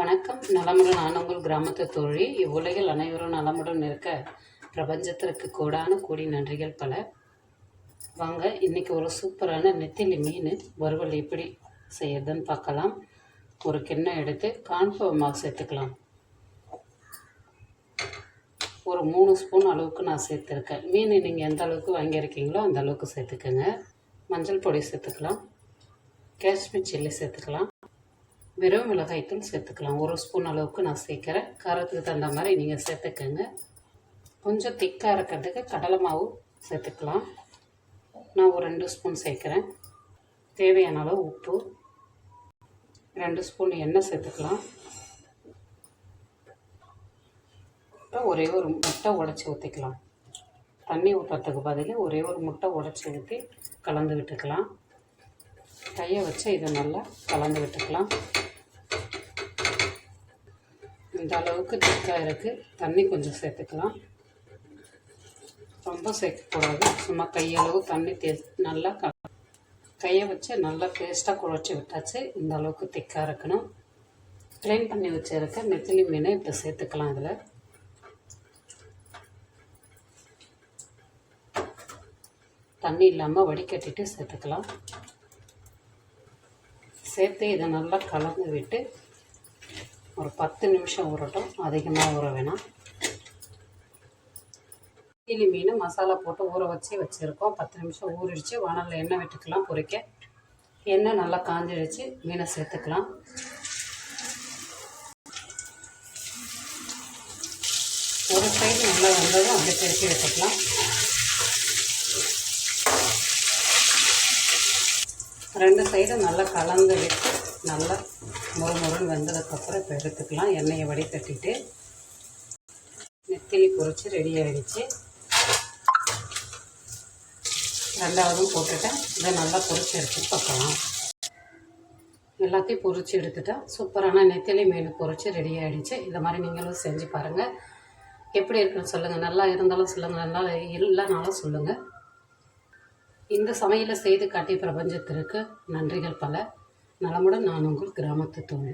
வணக்கம். நலமுடன் நான் உங்கள் கிராமத்து தோழி. இவ்வுலகில் அனைவரும் நலமுடன் இருக்க பிரபஞ்சத்திற்கு கோடான கோடி நன்றிகள் பல. வாங்க இன்னைக்கு ஒரு சூப்பரான நெத்திலி மீன் வறுவல் எப்படி செய்யறதுன்னு பார்க்கலாம். ஒரு கிண்ணம் எடுத்து கான்ஃபவர் மாவு சேர்த்துக்கலாம். ஒரு மூணு ஸ்பூன் அளவுக்கு நான் சேர்த்துருக்கேன். மீன் நீங்கள் எந்த அளவுக்கு வாங்கியிருக்கீங்களோ அந்த அளவுக்கு சேர்த்துக்கோங்க. மஞ்சள் பொடி சேர்த்துக்கலாம். காஷ்மீர் சில்லி சேர்த்துக்கலாம். வெறும் மிளகாய்த்தூள் சேர்த்துக்கலாம். ஒரு ஸ்பூன் அளவுக்கு நான் சேர்க்குறேன். காரத்துக்கு தகுந்த மாதிரி நீங்கள் சேர்த்துக்கோங்க. கொஞ்சம் திக்காக இருக்கிறதுக்கு கடலை மாவு சேர்த்துக்கலாம். நான் ஒரு ரெண்டு ஸ்பூன் சேர்க்குறேன். தேவையான அளவு உப்பு. ரெண்டு ஸ்பூன் எண்ணெய் சேர்த்துக்கலாம். அப்புறம் ஒரே ஒரு முட்டை உடச்சி ஊற்றிக்கலாம் தண்ணி ஊற்றுறதுக்கு பதில் ஒரே ஒரு முட்டை உடச்சி ஊற்றி கலந்து விட்டுக்கலாம். கையை வச்சு இதை நல்லா கலந்து விட்டுக்கலாம். இந்த அளவுக்கு திக்காக இருக்குது தண்ணி கொஞ்சம் சேர்த்துக்கலாம். ரொம்ப சேர்க்கக்கூடாது. சும்மா கையளவு தண்ணி தே நல்லா க கையை வச்சு நல்லா பேஸ்ட்டாக குழச்சி விட்டாச்சு. இந்த அளவுக்கு திக்காக இருக்கணும். க்ளீன் பண்ணி வச்சுருக்க நெத்திலி மீனை இப்போ சேர்த்துக்கலாம் இதில். தண்ணி இல்லாமல் வடிகட்டிட்டு சேர்த்துக்கலாம். சேர்த்து இதை நல்லா கலந்து விட்டு ஒரு பத்து நிமிஷம் ஊறட்டும். அதிகமாக ஊற வேணாம். கிளி மீன் மசாலா போட்டு ஊற வச்சு வச்சுருக்கோம். பத்து நிமிஷம் ஊறிடுச்சு. வானலில் எண்ணெய் விட்டுக்கலாம் பொரிக்க எண்ணெய் நல்லா காஞ்சிடுச்சு. மீனை சேர்த்துக்கலாம். ஒரு சைடு நல்லா வந்ததும் அப்படியே திருப்பி வச்சுக்கலாம் ரெண்டு சைடும் நல்லா கலந்து விட்டு நல்லா மொறு மொறுன்னு வெந்ததுக்கப்புறம் இப்போ எடுத்துக்கலாம். எண்ணெயை வடிகட்டிட்டு நெத்திலி பொறிச்சு ரெடி ஆகிடுச்சு ரெண்டாவதும் போட்டுட்டேன். இதை நல்லா பொறிச்சு எடுத்து பார்க்கலாம். எல்லாத்தையும் பொறிச்சு எடுத்துட்டேன். சூப்பரான நெத்திலி மீன் பொறிச்சு ரெடி ஆகிடுச்சு இந்த மாதிரி நீங்களும் செஞ்சு பாருங்கள் எப்படி இருக்குன்னு சொல்லுங்கள் நல்லா இருந்தாலும் சொல்லுங்கள் நல்லா இல்லைனாலும் சொல்லுங்கள் இந்த சமையலை செய்து காட்டிய பிரபஞ்சத்திற்கு நன்றிகள் பல. நலமுடன் நான் உங்கள் கிராமத்து தோழி